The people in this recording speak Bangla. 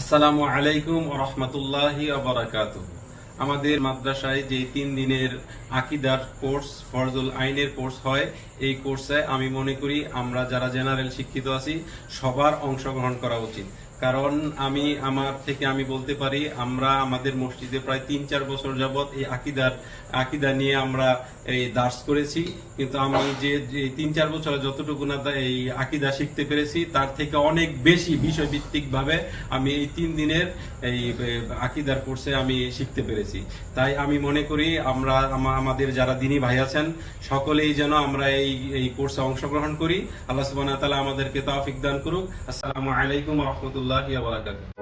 আসসালামু আলাইকুম রহমতুল্লাহি আবরাকাত আমাদের মাদ্রাসায় যে তিন দিনের আকিদার কোর্স, ফরজুল আইনের কোর্স হয়, এই কোর্সে আমি মনে করি আমরা যারা জেনারেল শিক্ষিত আছি, সবার অংশগ্রহণ করা উচিত। কারণ আমি, আমার থেকে আমি বলতে পারি, আমরা আমাদের মসজিদে প্রায় তিন চার বছর যাবৎ এই আকিদার, আকিদা নিয়ে আমরা এই দার্স করেছি, কিন্তু আমি যে তিন চার বছর যতটুকু না এই আকিদা শিখতে পেরেছি, তার থেকে অনেক বেশি বিষয়ভিত্তিক ভাবে আমি এই তিন দিনের এই আকিদার কোর্সে আমি শিখতে পেরেছি। তাই আমি মনে করি আমরা আমাদের যারা দিনী ভাই আছেন, সকলেই যেন আমরা এই এই কোর্সে অংশগ্রহণ করি। আল্লাহ সুবহানাহু ওয়া তাআলা আমাদেরকে তৌফিক দান করুক। আসসালামু আলাইকুম রাহমাতুল্লাহি বারাকাতুহু।